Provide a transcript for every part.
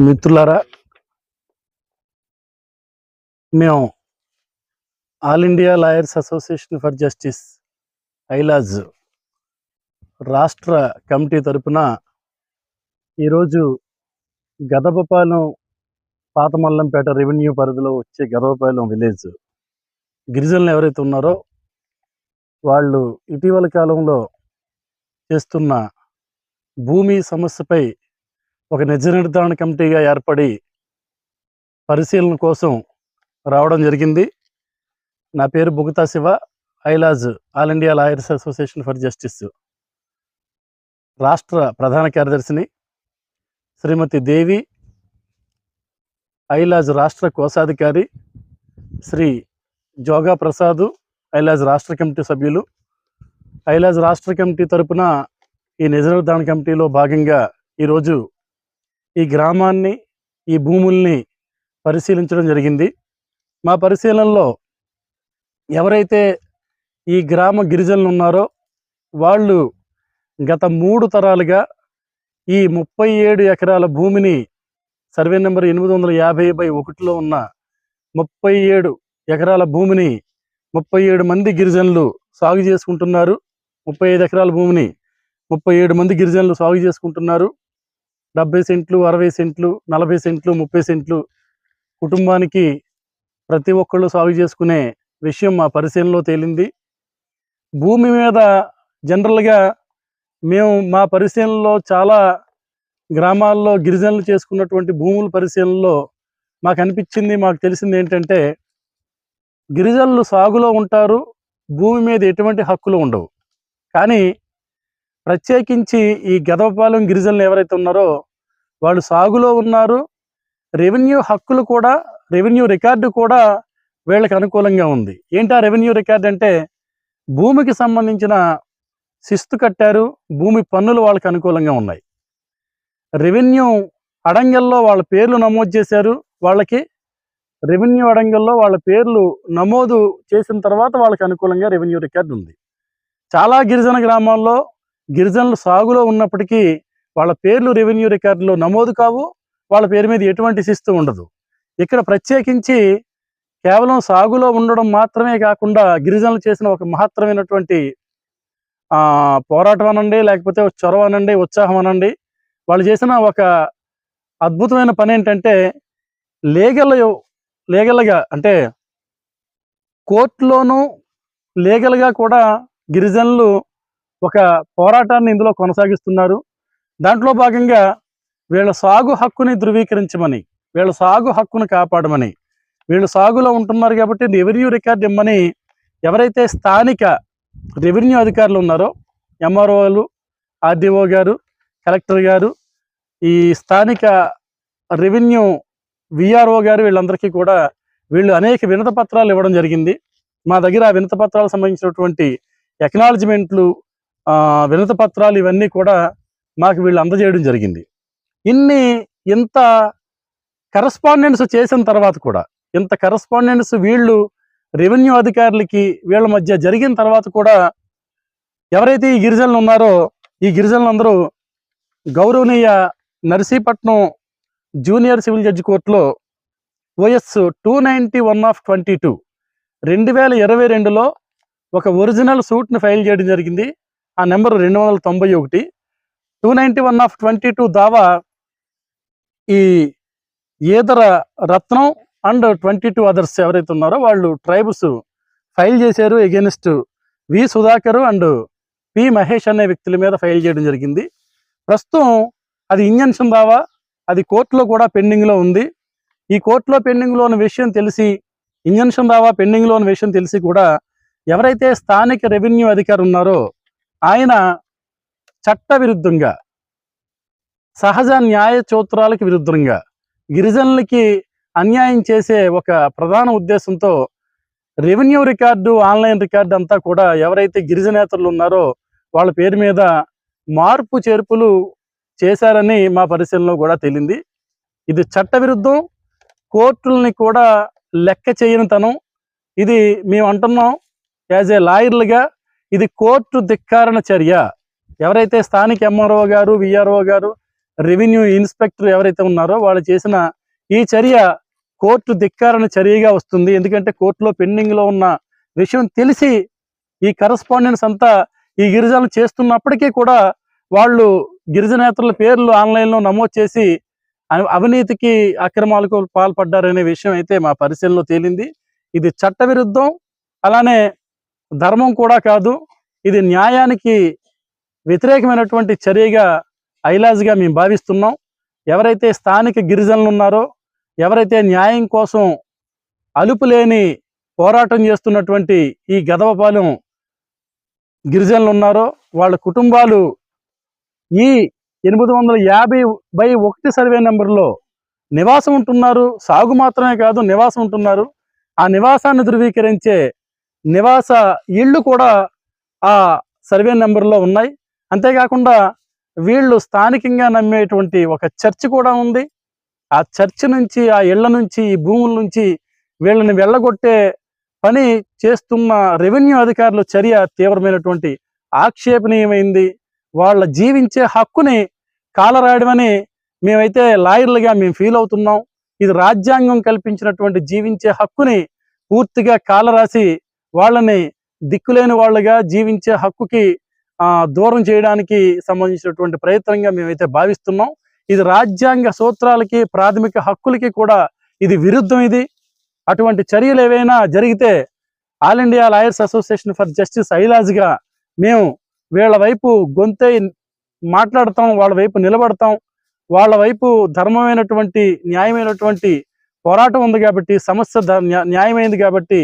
మిత్రులారా మేము all India lawyers association for justice AILAJ రాష్ట్ర కమిటీ తరపున ఈరోజు గదపపాలెం పాతమల్లంపేట రెవెన్యూ పరిధిలో వచ్చే గదపపాలెం విలేజ్ గిరిజనులు ఎవరైతే ఉన్నారో వాళ్ళు ఇటీవల కాలంలో చేస్తున్న భూమి సమస్యపై ఒక నిజ నిర్ధారణ కమిటీగా ఏర్పడి పరిశీలన కోసం రావడం జరిగింది. నా పేరు Bugata Siva. AILAJ all India lawyers association for justice. రాష్ట్ర ప్రధాన కార్యదర్శిని శ్రీమతి దేవి ఐలాజ్ రాష్ట్ర కోశాధికారి శ్రీ జోగా ప్రసాద్ ఐలాజ్ రాష్ట్ర కమిటీ సభ్యులు. ఐలాజ్ రాష్ట్ర కమిటీ తరపున ఈ నిజ నిర్ధారణ కమిటీలో భాగంగా ఈరోజు ఈ గ్రామాన్ని ఈ భూముల్ని పరిశీలించడం జరిగింది. మా పరిశీలనలో ఎవరైతే ఈ గ్రామ గిరిజనులు ఉన్నారో వాళ్ళు గత మూడు తరాలుగా ఈ ముప్పై ఏడు ఎకరాల భూమిని సర్వే నెంబర్ ఎనిమిది వందల యాభై బై ఒకటిలో ఉన్న ముప్పై ఏడు ఎకరాల భూమిని ముప్పై ఏడు మంది గిరిజనులు సాగు చేసుకుంటున్నారు. ముప్పై ఐదు ఎకరాల భూమిని ముప్పై ఏడు మంది గిరిజనులు సాగు చేసుకుంటున్నారు. డెబ్బై సెంట్లు అరవై సెంట్లు నలభై సెంట్లు ముప్పై సెంట్లు కుటుంబానికి ప్రతి ఒక్కళ్ళు సాగు చేసుకునే విషయం మా పరిశీలనలో తేలింది. భూమి మీద జనరల్గా మేము మా పరిశీలనలో చాలా గ్రామాల్లో గిరిజనులు చేసుకున్నటువంటి భూముల పరిశీలనలో మాకు అనిపించింది మాకు తెలిసింది ఏంటంటే గిరిజనులు సాగులో ఉంటారు భూమి మీద ఎటువంటి హక్కులు ఉండవు. కానీ ప్రత్యేకించి ఈ గదవపాలెం గిరిజనులు ఎవరైతే ఉన్నారో వాళ్ళు సాగులో ఉన్నారు. రెవెన్యూ హక్కులు కూడా రెవెన్యూ రికార్డు కూడా వీళ్ళకి అనుకూలంగా ఉంది. ఏంటి ఆ రెవెన్యూ రికార్డు అంటే భూమికి సంబంధించిన శిస్తు కట్టారు భూమి పన్నులు వాళ్ళకి అనుకూలంగా ఉన్నాయి. రెవెన్యూ అడంగల్లో వాళ్ళ పేర్లు నమోదు చేశారు వాళ్ళకి రెవెన్యూ అడంగల్లో వాళ్ళ పేర్లు నమోదు చేసిన తర్వాత వాళ్ళకి అనుకూలంగా రెవెన్యూ రికార్డు ఉంది. చాలా గిరిజన గ్రామాల్లో గిరిజనులు సాగులో ఉన్నప్పటికీ వాళ్ళ పేర్లు రెవెన్యూ రికార్డులో నమోదు కావు వాళ్ళ పేరు మీద ఎటువంటి శిస్తు ఉండదు. ఇక్కడ ప్రత్యేకించి కేవలం సాగులో ఉండడం మాత్రమే కాకుండా గిరిజనులు చేసిన ఒక మహత్తరమైనటువంటి పోరాటం అనండి లేకపోతే చొరవ అనండి ఉత్సాహం అనండి. వాళ్ళు చేసిన ఒక అద్భుతమైన పని ఏంటంటే లీగల్ లీగల్గా అంటే కోర్టులోనూ లీగల్గా కూడా గిరిజనులు ఒక పోరాటాన్ని ఇందులో కొనసాగిస్తున్నారు. దాంట్లో భాగంగా వీళ్ళ సాగు హక్కుని ధృవీకరించమని వీళ్ళ సాగు హక్కును కాపాడమని వీళ్ళు సాగులో ఉంటున్నారు కాబట్టి రెవెన్యూ రికార్డ్ ఇమ్మని ఎవరైతే స్థానిక రెవెన్యూ అధికారులు ఉన్నారో ఎంఆర్ఓలు ఆర్డీఓ గారు కలెక్టర్ గారు ఈ స్థానిక రెవెన్యూ విఆర్ఓ గారు వీళ్ళందరికీ కూడా వీళ్ళు అనేక వినత పత్రాలు ఇవ్వడం జరిగింది. మా దగ్గర ఆ వినత పత్రాలకు సంబంధించినటువంటి ఎకనాలజ్మెంట్లు వినత పత్రాలు ఇవన్నీ కూడా మాకు వీళ్ళు అందజేయడం జరిగింది. ఇన్ని ఇంత కరస్పాండెన్స్ చేసిన తర్వాత కూడా ఇంత కరస్పాండెన్స్ వీళ్ళు రెవెన్యూ అధికారులకి వీళ్ళ మధ్య జరిగిన తర్వాత కూడా ఎవరైతే ఈ గిరిజనులు ఉన్నారో ఈ గిరిజనులందరూ గౌరవనీయ నర్సీపట్నం జూనియర్ సివిల్ జడ్జి కోర్టులో OS two ninety one of twenty two రెండు వేల ఇరవై రెండులో ఒక ఒరిజినల్ సూట్ని ఫైల్ చేయడం జరిగింది. ఆ నెంబర్ రెండు వందల తొంభై ఒకటి. Two ninety one of twenty two దావా ఈ Edara Ratnam and twenty two others ఎవరైతే ఉన్నారో వాళ్ళు ట్రైబ్స్ ఫైల్ చేశారు against V Sudhakar and P Mahesh అనే వ్యక్తుల మీద ఫైల్ చేయడం జరిగింది. ప్రస్తుతం అది ఇంజన్షన్ దావా అది కోర్టులో కూడా పెండింగ్లో ఉంది. ఈ కోర్టులో పెండింగ్లో ఉన్న విషయం తెలిసి ఇంజన్షన్ దావా పెండింగ్లో ఉన్న విషయం తెలిసి కూడా ఎవరైతే స్థానిక రెవెన్యూ అధికారి ఉన్నారో ఆయన చట్ట విరుద్ధంగా సహజ న్యాయ చోత్రాలకు విరుద్ధంగా గిరిజనులకి అన్యాయం చేసే ఒక ప్రధాన ఉద్దేశంతో రెవెన్యూ రికార్డు ఆన్లైన్ రికార్డు అంతా కూడా ఎవరైతే గిరిజనేతలు ఉన్నారో వాళ్ళ పేరు మీద మార్పు చేర్పులు చేశారని మా పరిశీలనలో కూడా తేలింది. ఇది చట్టవిరుద్ధం కోర్టులని కూడా లెక్క చేయనితనం. ఇది మేము అంటున్నాం యాజ్ ఏ లాయర్లుగా ఇది కోర్టు ధిక్కారణ చర్య. ఎవరైతే స్థానిక ఎంఆర్ఓ గారు విఆర్ఓ గారు రెవెన్యూ ఇన్స్పెక్టర్ ఎవరైతే ఉన్నారో వాళ్ళు చేసిన ఈ చర్య కోర్టు ధిక్కారణ చర్యగా వస్తుంది. ఎందుకంటే కోర్టులో పెండింగ్లో ఉన్న విషయం తెలిసి ఈ కరస్పాండెన్స్ అంతా ఈ గిరిజనులు చేస్తున్నప్పటికీ కూడా వాళ్ళు గిరిజనేతల పేర్లు ఆన్లైన్లో నమోదు చేసి అవినీతికి అక్రమాలకు పాల్పడ్డారనే విషయం అయితే మా పరిశీలనలో తేలింది. ఇది చట్టవిరుద్ధం. అలానే ధర్మం కూడా కాదు ఇది న్యాయానికి వ్యతిరేకమైనటువంటి చర్యగా ఐలాజ్గా మేము భావిస్తున్నాం. ఎవరైతే స్థానిక గిరిజనులు ఉన్నారో ఎవరైతే న్యాయం కోసం అలుపు లేని పోరాటం చేస్తున్నటువంటి ఈ గదవపాలెం గిరిజనులు ఉన్నారో వాళ్ళ కుటుంబాలు ఈ ఎనిమిది వందల యాభై బై ఒకటి సర్వే నెంబర్లో నివాసం ఉంటున్నారు. సాగు మాత్రమే కాదు నివాసం ఉంటున్నారు. ఆ నివాసాన్ని ధృవీకరించే నివాస ఇళ్ళు కూడా ఆ సర్వే నెంబర్లో ఉన్నాయి. అంతేకాకుండా వీళ్ళు స్థానికంగా నమ్మేటువంటి ఒక చర్చ్ కూడా ఉంది. ఆ చర్చ్ నుంచి ఆ ఇళ్ళ నుంచి ఈ భూముల నుంచి వీళ్ళని వెళ్ళగొట్టే పని చేస్తున్న రెవెన్యూ అధికారుల చర్య తీవ్రమైనటువంటి ఆక్షేపణీయమైంది. వాళ్ళ జీవించే హక్కుని కాలరాయడమని మేమైతే లాయర్లుగా మేము ఫీల్ అవుతున్నాం. ఇది రాజ్యాంగం కల్పించినటువంటి జీవించే హక్కుని పూర్తిగా కాలరాసి వాళ్ళని దిక్కులేని వాళ్ళుగా జీవించే హక్కుకి ఆ, దూరం చేయడానికి సంబంధించినటువంటి ప్రయత్నంగా మేమైతే భావిస్తున్నాం. ఇది రాజ్యాంగ సూత్రాలకి ప్రాథమిక హక్కులకి కూడా ఇది విరుద్ధం ఇది. అటువంటి చర్యలు ఏవైనా జరిగితే all India lawyers association for justice ఐలాజ్గా మేము వీళ్ళ వైపు గొంతై మాట్లాడతాం వాళ్ళ వైపు నిలబడతాం. వాళ్ళ వైపు ధర్మమైనటువంటి న్యాయమైనటువంటి పోరాటం ఉంది కాబట్టి సమస్య న్యాయమైంది కాబట్టి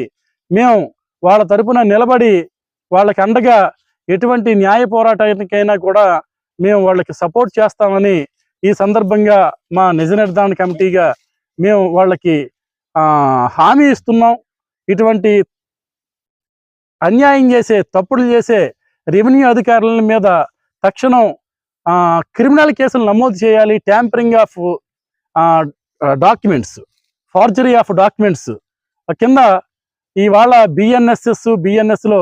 మేము వాళ్ళ తరపున నిలబడి వాళ్ళకి అండగా ఎటువంటి న్యాయ పోరాటానికైనా కూడా మేము వాళ్ళకి సపోర్ట్ చేస్తామని ఈ సందర్భంగా మా నిజ నిర్ధారణ కమిటీగా మేము వాళ్ళకి హామీ ఇస్తున్నాం. ఇటువంటి అన్యాయం చేసే తప్పులు చేసే రెవెన్యూ అధికారుల మీద తక్షణం క్రిమినల్ కేసులు నమోదు చేయాలి. Tampering of documents forgery of documents కింద ఇవాళ బిఎన్ఎస్ఎస్ బిఎన్ఎస్లో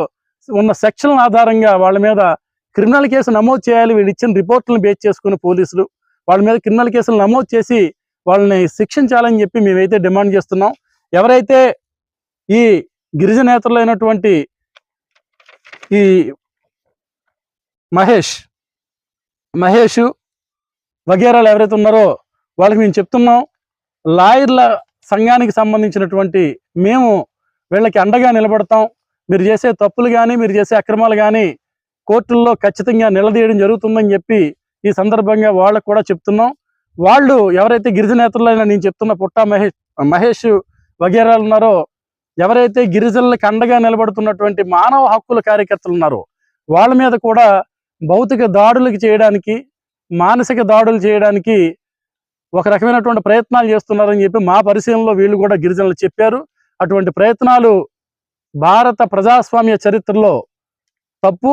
ఉన్న సెక్షన్ల ఆధారంగా వాళ్ళ మీద క్రిమినల్ కేసు నమోదు చేయాలి వీళ్ళు ఇచ్చిన రిపోర్ట్లను బేస్ చేసుకుని పోలీసులు వాళ్ళ మీద క్రిమినల్ కేసులు నమోదు చేసి వాళ్ళని శిక్షించాలని చెప్పి మేమైతే డిమాండ్ చేస్తున్నాం. ఎవరైతే ఈ గిరిజనేతలైనటువంటి ఈ మహేష్ మహేష్ వగేరాలు ఎవరైతే ఉన్నారో వాళ్ళకి మేము చెప్తున్నాం. లాయర్ల సంఘానికి సంబంధించినటువంటి మేము వీళ్ళకి అండగా నిలబడతాం. మీరు చేసే తప్పులు కానీ మీరు చేసే అక్రమాలు కానీ కోర్టుల్లో ఖచ్చితంగా నిలదీయడం జరుగుతుందని చెప్పి ఈ సందర్భంగా వాళ్ళకు కూడా చెప్తున్నాం. వాళ్ళు ఎవరైతే గిరిజనేతలైనా నేను చెప్తున్న పుట్టా మహేష్ మహేష్ వగేరాలు ఉన్నారో ఎవరైతే గిరిజనులకు అండగా నిలబడుతున్నటువంటి మానవ హక్కుల కార్యకర్తలు ఉన్నారో వాళ్ళ మీద కూడా భౌతిక దాడులకు చేయడానికి మానసిక దాడులు చేయడానికి ఒక రకమైనటువంటి ప్రయత్నాలు చేస్తున్నారని చెప్పి మా పరిశీలనలో వీళ్ళు కూడా గిరిజనులు చెప్పారు. అటువంటి ప్రయత్నాలు భారత ప్రజాస్వామ్య చరిత్రలో తప్పు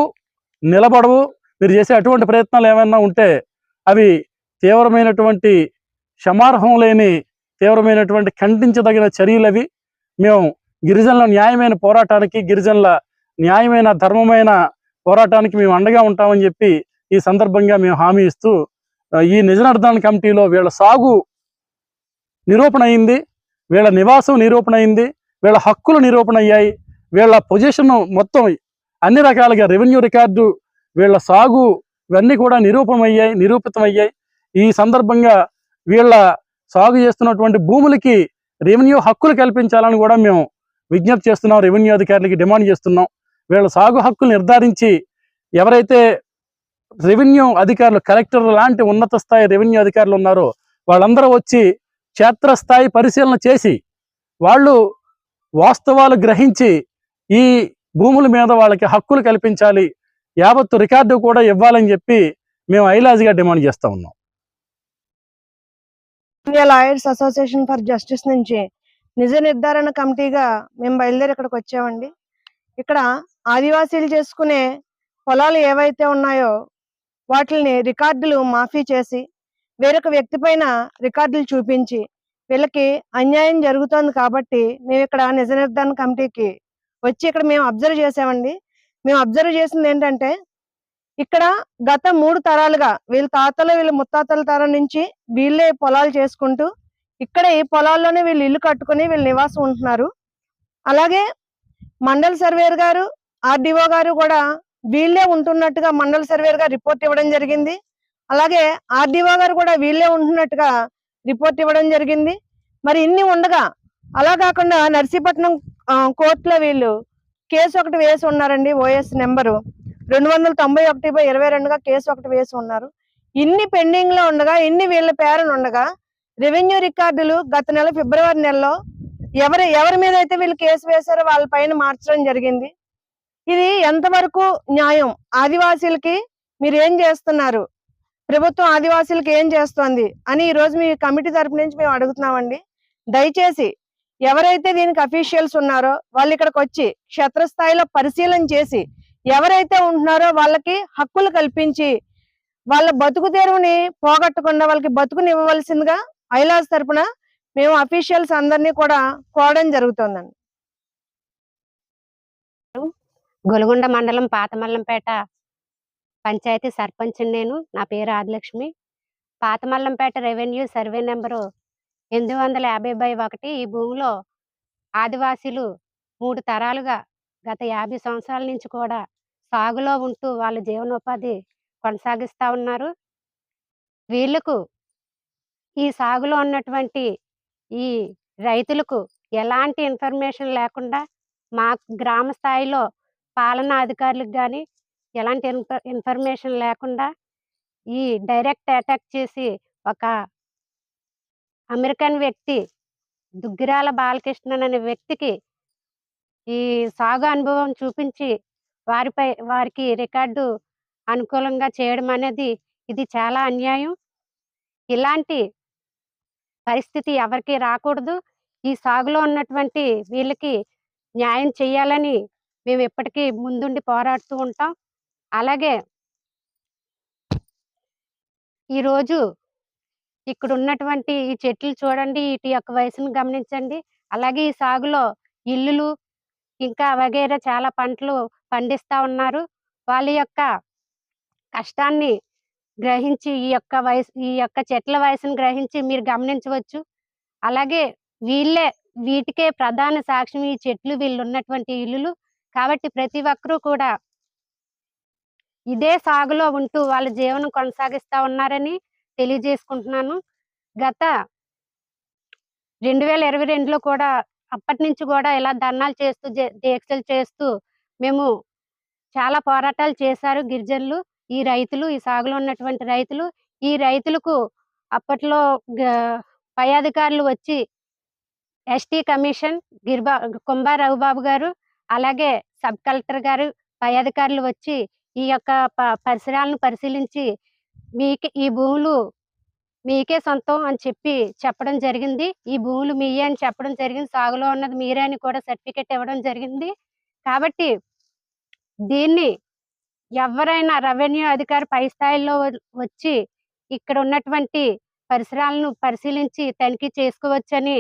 నిలబడవు. మీరు చేసే అటువంటి ప్రయత్నాలు ఏమైనా ఉంటే అవి తీవ్రమైనటువంటి క్షమార్హం లేని తీవ్రమైనటువంటి ఖండించదగిన చర్యలు అవి. మేము గిరిజనుల న్యాయమైన పోరాటానికి గిరిజనుల న్యాయమైన ధర్మమైన పోరాటానికి మేము అండగా ఉంటామని చెప్పి ఈ సందర్భంగా మేము హామీ ఇస్తూ ఈ నిజ కమిటీలో వీళ్ళ సాగు నిరూపణ అయింది. వీళ్ళ నివాసం నిరూపణ అయింది వీళ్ళ హక్కులు నిరూపణ అయ్యాయి వీళ్ళ పొజిషన్ మొత్తం అన్ని రకాలుగా రెవెన్యూ రికార్డు వీళ్ళ సాగు ఇవన్నీ కూడా నిరూపమయ్యాయి నిరూపితమయ్యాయి. ఈ సందర్భంగా వీళ్ళ సాగు చేస్తున్నటువంటి భూములకి రెవెన్యూ హక్కులు కల్పించాలని కూడా మేము విజ్ఞప్తి చేస్తున్నాం రెవెన్యూ అధికారులకి డిమాండ్ చేస్తున్నాం. వీళ్ళ సాగు హక్కులు నిర్ధారించి ఎవరైతే రెవెన్యూ అధికారులు కలెక్టర్ లాంటి ఉన్నత స్థాయి రెవెన్యూ అధికారులు ఉన్నారో వాళ్ళందరూ వచ్చి క్షేత్రస్థాయి పరిశీలన చేసి వాళ్ళు వాస్తవాలు గ్రహించి ఈ భూముల మీద వాళ్ళకి హక్కులు కల్పించాలి యావత్తు రికార్డు కూడా ఇవ్వాలని చెప్పి మేము ఐలాజ్గా డిమాండ్ చేస్తూ ఉన్నాం. India lawyers association for justice నుంచి నిజ నిర్ధారణ కమిటీగా మేము బయలుదేరి ఇక్కడికి వచ్చామండి. ఇక్కడ ఆదివాసీలు చేసుకునే పొలాలు ఏవైతే ఉన్నాయో వాటిని రికార్డులు మాఫీ చేసి వేరొక వ్యక్తి పైన రికార్డులు చూపించి వీళ్ళకి అన్యాయం జరుగుతోంది కాబట్టి మేము ఇక్కడ నిజ నిర్ధారణ కమిటీకి వచ్చి ఇక్కడ మేము అబ్జర్వ్ చేసామండి. మేము అబ్జర్వ్ చేసింది ఏంటంటే ఇక్కడ గత మూడు తరాలుగా వీళ్ళ తాతలు వీళ్ళ ముత్తాతల తరం నుంచి వీళ్ళే పొలాలు చేసుకుంటూ ఇక్కడ ఈ పొలాల్లోనే వీళ్ళు ఇల్లు కట్టుకుని వీళ్ళు నివాసం ఉంటున్నారు. అలాగే మండల సర్వేర్ గారు ఆర్డీఓ గారు కూడా వీళ్ళే ఉంటున్నట్టుగా మండల సర్వేర్ గారు రిపోర్ట్ ఇవ్వడం జరిగింది. అలాగే ఆర్డీఓ గారు కూడా వీళ్ళే ఉంటున్నట్టుగా రిపోర్ట్ ఇవ్వడం జరిగింది. మరి ఇన్ని ఉండగా అలా కాకుండా నర్సీపట్నం కోర్టులో వీళ్ళు కేసు ఒకటి వేసి ఉన్నారండి ఓఎస్ నెంబరు. రెండు వందల తొంభై ఒకటి బై ఇరవై రెండుగా కేసు ఒకటి వేసి ఉన్నారు. ఇన్ని పెండింగ్లో ఉండగా ఇన్ని వీళ్ళ పేరున ఉండగా రెవెన్యూ రికార్డులు గత నెల ఫిబ్రవరి నెలలో ఎవరి ఎవరి మీద అయితే వీళ్ళు కేసు వేశారో వాళ్ళ పైన మార్చడం జరిగింది. ఇది ఎంతవరకు న్యాయం? ఆదివాసీలకి మీరు ఏం చేస్తున్నారు? ప్రభుత్వం ఆదివాసులకు ఏం చేస్తోంది అని ఈ రోజు మీ కమిటీ తరపు నుంచి మేము అడుగుతున్నామండి. దయచేసి ఎవరైతే దీనికి అఫీషియల్స్ ఉన్నారో వాళ్ళు ఇక్కడికి వచ్చి క్షేత్రస్థాయిలో పరిశీలన చేసి ఎవరైతే ఉంటున్నారో వాళ్ళకి హక్కులు కల్పించి వాళ్ళ బతుకు తెరువుని పోగొట్టకుండా వాళ్ళకి బతుకుని ఇవ్వవలసిందిగా ఐలాస్ తరపున మేము అఫీషియల్స్ అందరినీ కూడా కోరడం జరుగుతుందండి. గొలుగుండ మండలం పాతమల్లంపేట పంచాయతీ సర్పంచ్ నేను. నా పేరు Adilakshmi Pathamallampeta revenue survey number ఎనిమిది వందల యాభై బై ఒకటి. ఈ భూమిలో ఆదివాసీలు మూడు తరాలుగా గత యాభై సంవత్సరాల నుంచి కూడా సాగులో ఉంటూ వాళ్ళ జీవనోపాధి కొనసాగిస్తా ఉన్నారు. వీళ్ళకు ఈ సాగులో ఉన్నటువంటి ఈ రైతులకు ఎలాంటి ఇన్ఫర్మేషన్ లేకుండా మా గ్రామ స్థాయిలో పాలనా అధికారులకు కానీ ఎలాంటి ఇన్ఫర్మేషన్ లేకుండా ఈ డైరెక్ట్ అటాక్ చేసి ఒక అమెరికన్ వ్యక్తి దుగ్గిరాల బాలకృష్ణన్ అనే వ్యక్తికి ఈ సాగు అనుభవం చూపించి వారిపై వారికి రికార్డు అనుకూలంగా చేయడం అనేది ఇది చాలా అన్యాయం. ఇలాంటి పరిస్థితి ఎవరికి రాకూడదు. ఈ సాగులో ఉన్నటువంటి వీళ్ళకి న్యాయం చేయాలని మేము ఎప్పటికీ ముందుండి పోరాడుతూ ఉంటాం. అలాగే ఈరోజు ఇక్కడ ఉన్నటువంటి ఈ చెట్లు చూడండి వీటి యొక్క వయసును గమనించండి. అలాగే ఈ సాగులో ఇల్లులు ఇంకా వగైరా చాలా పంటలు పండిస్తా ఉన్నారు. వాళ్ళ యొక్క కష్టాన్ని గ్రహించి ఈ యొక్క వయసు ఈ యొక్క చెట్ల వయసును గ్రహించి మీరు గమనించవచ్చు. అలాగే వీళ్ళే వీటికే ప్రధాన సాక్ష్యం ఈ చెట్లు వీళ్ళు ఉన్నటువంటి ఇల్లులు. కాబట్టి ప్రతి ఒక్కరూ కూడా ఇదే సాగులో ఉంటూ వాళ్ళ జీవనం కొనసాగిస్తా ఉన్నారని తెలియజేసుకుంటున్నాను. గత రెండు వేల ఇరవై రెండులో కూడా అప్పటి నుంచి కూడా ఇలా ధర్నాలు చేస్తూ దీక్షలు చేస్తూ మేము చాలా పోరాటాలు చేశారు గిరిజనులు ఈ రైతులు ఈ సాగులో ఉన్నటువంటి రైతులు. ఈ రైతులకు అప్పట్లో పై అధికారులు వచ్చి ఎస్టీ కమిషన్ గిరిబా కుంభా రఘుబాబు గారు అలాగే సబ్ కలెక్టర్ గారు పై అధికారులు వచ్చి ఈ యొక్క ప- పరిసరాలను పరిశీలించి మీకు ఈ భూములు మీకే సొంతం అని చెప్పి చెప్పడం జరిగింది. ఈ భూములు మీయే అని చెప్పడం జరిగింది. సాగులో ఉన్నది మీరే అని కూడా సర్టిఫికెట్ ఇవ్వడం జరిగింది. కాబట్టి దీన్ని ఎవరైనా రెవెన్యూ అధికారి పై స్థాయిలో వచ్చి ఇక్కడ ఉన్నటువంటి పరిసరాలను పరిశీలించి తనిఖీ చేసుకోవచ్చని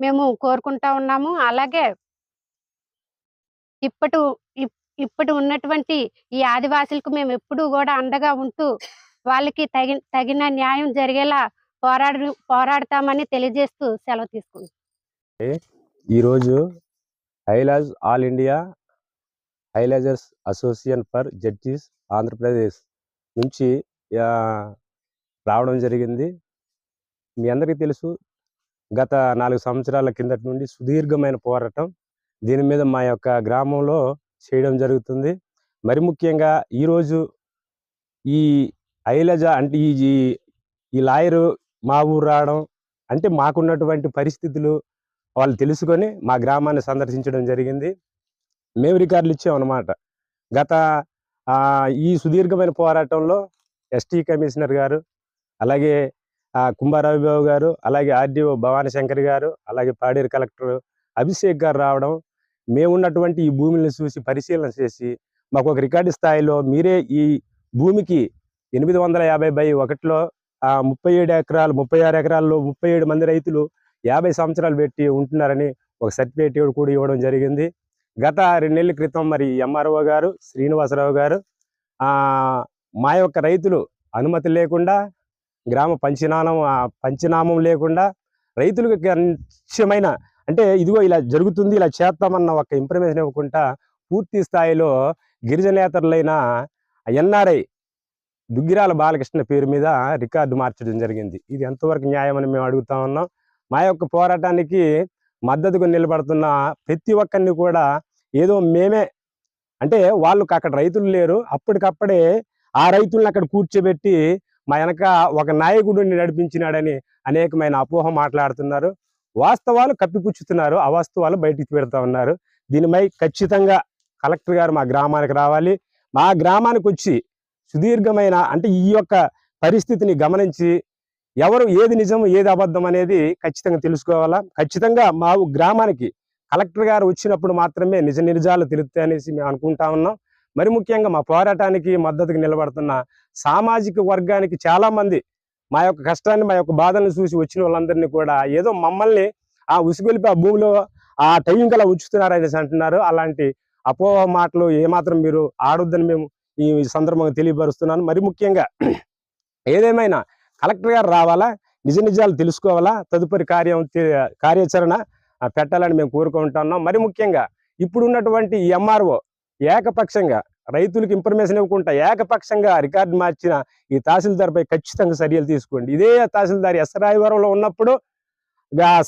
మేము కోరుకుంటా ఉన్నాము. అలాగే ఇప్పటి ఇప్పుడు ఇప్పటి ఉన్నటువంటి ఈ ఆదివాసులకు మేము ఎప్పుడూ కూడా అండగా ఉంటూ వాళ్ళకి తగిన తగిన న్యాయం జరిగేలా పోరాడు పోరాడతామని తెలియజేస్తూ సెలవు తీసుకుంటాం ఈరోజు AILAJ all India lawyers association for judges Andhra Pradesh నుంచి రావడం జరిగింది. మీ అందరికీ తెలుసు గత నాలుగు సంవత్సరాల కిందటి నుండి సుదీర్ఘమైన పోరాటం. దీని మీద మా యొక్క గ్రామంలో చేయడం జరుగుతుంది. మరి ముఖ్యంగా ఈరోజు ఈ ఐలజ అంటే ఈ ఈ- లాయరు మా ఊరు రావడం అంటే మాకున్నటువంటి పరిస్థితులు వాళ్ళు తెలుసుకొని మా గ్రామాన్ని సందర్శించడం జరిగింది. మేము రికార్డులు ఇచ్చామన్నమాట గత ఈ సుదీర్ఘమైన పోరాటంలో ఎస్టీ కమిషనర్ గారు అలాగే ఆ, గారు అలాగే ఆర్డీఓ భవానీ శంకర్ గారు అలాగే పాడేరు కలెక్టర్ అభిషేక్ గారు రావడం మేమున్నటువంటి ఈ భూమిని చూసి పరిశీలన చేసి మాకు ఒక రికార్డు స్థాయిలో మీరే ఈ భూమికి ఎనిమిది వందల యాభై బై ఒకటిలో ముప్పై ఏడు ఎకరాలు ముప్పై ఆరు ఎకరాల్లో ముప్పై ఏడు మంది రైతులు యాభై సంవత్సరాలు పెట్టి ఉంటున్నారని ఒక సర్టిఫికేట్ కూడా ఇవ్వడం జరిగింది. గత రెండు నెలల క్రితం మరి ఎంఆర్ఓ గారు శ్రీనివాసరావు గారు మా యొక్క రైతులు అనుమతి లేకుండా గ్రామ పంచనామం పంచనామం లేకుండా రైతులకు నిత్యమైన అంటే ఇదిగో ఇలా జరుగుతుంది ఇలా చేస్తామన్న ఒక ఇన్ఫర్మేషన్ ఇవ్వకుండా పూర్తి స్థాయిలో గిరిజనేతరులైన ఎన్ఆర్ఐ దుగ్గిరాల బాలకృష్ణ పేరు మీద రికార్డు మార్చడం జరిగింది. ఇది ఎంతవరకు న్యాయమని మేము అడుగుతా ఉన్నాం. మా యొక్క పోరాటానికి మద్దతుగా నిలబడుతున్న ప్రతి ఒక్కరిని కూడా ఏదో మేమే అంటే వాళ్ళు అక్కడ రైతులు లేరు. అప్పటికప్పుడే ఆ రైతులను అక్కడ కూర్చోబెట్టి మా వెనక ఒక నాయకుడిని నడిపించినాడని అనేకమైన అపోహ మాట్లాడుతున్నారు. వాస్తవాలు కప్పిపుచ్చుతున్నారు. అవాస్తవాలు బయటికి పెడతా ఉన్నారు. దీనిపై ఖచ్చితంగా కలెక్టర్ గారు మా గ్రామానికి రావాలి. మా గ్రామానికి వచ్చి సుదీర్ఘమైన అంటే ఈ యొక్క పరిస్థితిని గమనించి ఎవరు ఏది నిజం ఏది అబద్ధం అనేది ఖచ్చితంగా తెలుసుకోవాలా? ఖచ్చితంగా మా గ్రామానికి కలెక్టర్ గారు వచ్చినప్పుడు మాత్రమే నిజ నిజాలు తెలుస్తాయి అనేసి మేము అనుకుంటా ఉన్నాం. మరి ముఖ్యంగా మా పోరాటానికి మద్దతుకు నిలబడుతున్న సామాజిక వర్గానికి చాలామంది మా యొక్క కష్టాన్ని మా యొక్క బాధలను చూసి వచ్చిన వాళ్ళందరినీ కూడా ఏదో మమ్మల్ని ఆ ఉసిగొలిపి ఆ భూమిలో ఆ టైం కల ఉంచుతున్నారు అనేసి అంటున్నారు. అలాంటి అపోహ మాటలు ఏమాత్రం మీరు ఆడొద్దని మేము ఈ సందర్భంగా తెలియపరుస్తున్నాను. మరి ముఖ్యంగా ఏదేమైనా కలెక్టర్ గారు రావాలా? నిజ నిజాలు తెలుసుకోవాలా? తదుపరి కార్యం కార్యాచరణ పెట్టాలని మేము కోరుకుంటున్నాం. మరి ముఖ్యంగా ఇప్పుడు ఉన్నటువంటి ఎంఆర్ఓ ఏకపక్షంగా రైతులకు ఇన్ఫర్మేషన్ ఇవ్వకుండా ఏకపక్షంగా రికార్డు మార్చిన ఈ తహసీల్దార్పై ఖచ్చితంగా చర్యలు తీసుకోండి. ఇదే తహసీల్దార్ ఎస్రాయవరంలో ఉన్నప్పుడు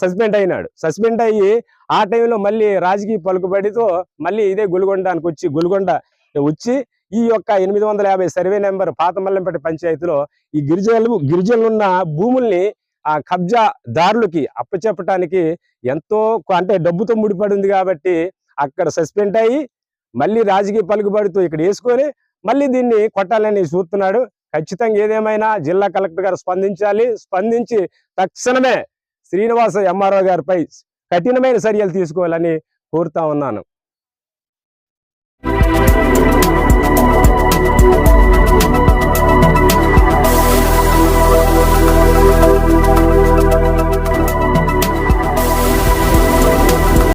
సస్పెండ్ అయినాడు. సస్పెండ్ అయ్యి ఆ టైంలో మళ్ళీ రాజకీయ పలుకుబడితో మళ్ళీ ఇదే గుల్గొండానికి వచ్చి గుల్గొండ వచ్చి ఈ యొక్క ఎనిమిది వందల యాభై సర్వే నెంబర్ పాతమల్లంపేట పంచాయతీలో ఈ గిరిజనులు గిరిజనులున్న భూముల్ని ఆ కబ్జా దారులకి అప్పచెప్పటానికి ఎంతో అంటే డబ్బుతో ముడిపడి ఉంది కాబట్టి అక్కడ సస్పెండ్ అయ్యి మళ్ళీ రాజకీయ పలుకుబడితో ఇక్కడ వేసుకొని మళ్ళీ దీన్ని కొట్టాలని చూస్తున్నాడు. ఖచ్చితంగా ఏదేమైనా జిల్లా కలెక్టర్ గారు స్పందించాలి. స్పందించి తక్షణమే శ్రీనివాస ఎంఆర్ఓ గారిపై కఠినమైన చర్యలు తీసుకోవాలని కోరుతా ఉన్నాను.